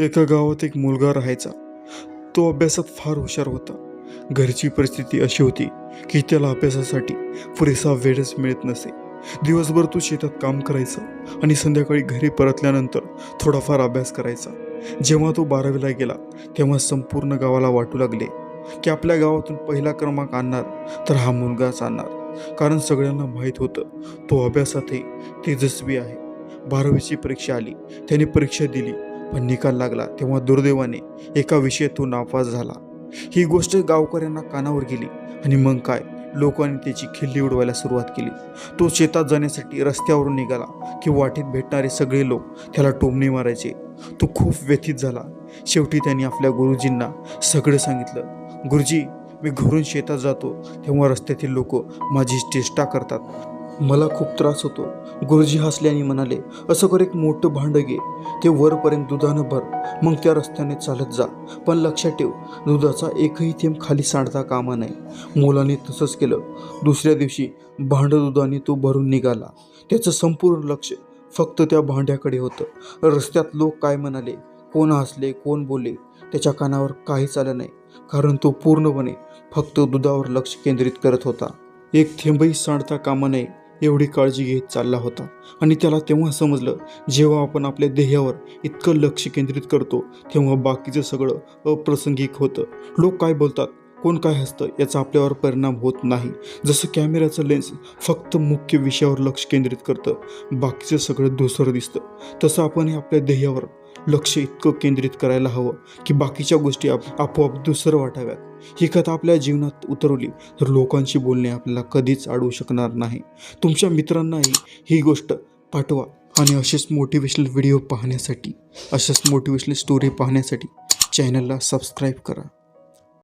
एका गावात एक मुलगा राहायचा. तो अभ्यासात फार हुशार होता. घरची परिस्थिती अशी होती की त्याला अभ्यासासाठी पुरेसा वेळच मिळत नसे. दिवसभर तो शेतात काम करायचा आणि संध्याकाळी घरी परतल्यानंतर थोडाफार अभ्यास करायचा. जेव्हा तो बारावीला गेला तेव्हा संपूर्ण गावाला वाटू लागले की आपल्या गावातून पहिला क्रमांक आणणार तर हा मुलगाच आणणार. कारण सगळ्यांना माहीत होतं तो अभ्यासातही तेजस्वी आहे. बारावीची परीक्षा आली त्याने परीक्षा दिली पण निकाल लागला तेव्हा दुर्दैवाने एका विषयातून नापास झाला. ही गोष्ट गावकऱ्यांना कानावर गेली आणि मग काय? लोकांनी त्याची खिल्ली उडवायला सुरुवात केली. तो शेतात जाण्यासाठी रस्त्यावरून निघाला की वाटेत भेटणारे सगळे लोक त्याला टोमणे मारायचे. तो खूप व्यथित झाला. शेवटी त्यांनी आपल्या गुरुजींना सगळं सांगितलं. गुरुजी मी घरून शेतात जातो तेव्हा रस्त्यातील लोक माझी चेष्टा करतात. मला खूप त्रास होतो. गुरुजी हसल्याने म्हणाले असं कर एक मोठं भांडं घे. ते वरपर्यंत दुधानं भर. मग त्या रस्त्याने चालत जा. पण लक्षात ठेव दुधाचा एकही थेंब खाली सांडता कामा नाही मुलाने तसंच केलं. दुसऱ्या दिवशी भांडं दुधाने तो भरून निघाला. त्याचं संपूर्ण लक्ष फक्त त्या भांड्याकडे होतं. रस्त्यात लोक काय म्हणाले? कोण हसले? कोण बोलले? त्याच्या कानावर काहीच आलं नाही. कारण तो पूर्णपणे फक्त दुधावर लक्ष केंद्रित करत होता. एक थेंबही सांडता कामा नये. एवढी काळजी घेत चालला होता. आणि त्याला तेव्हा समजलं जेव्हा आपण आपल्या ध्येयावर इतकं लक्ष केंद्रित करतो तेव्हा बाकीचं सगळं अप्रासंगिक होतं. लोक काय बोलतात? कोण काय हसतं? याचा आपल्यावर परिणाम होत नाही. जसं कॅमेऱ्याचं लेन्स फक्त मुख्य विषयावर लक्ष केंद्रित करतं बाकीचं सगळं दुसरं दिसतं. तसं आपणही आपल्या ध्येयावर लक्ष इतकं केंद्रित करायला हवं की बाकीच्या गोष्टी आप आपोआप दुसरं वाटाव्यात. ही कथा आपल्या जीवनात उतरवली तर लोकांशी बोलणे आपल्याला कधीच अडवू शकणार नाही. तुमच्या मित्रांनाही ही गोष्ट पाठवा आणि असेच मोटिवेशनल व्हिडिओ पाहण्यासाठी अशाच मोटिवेशनल स्टोरी पाहण्यासाठी चॅनलला सबस्क्राईब करा.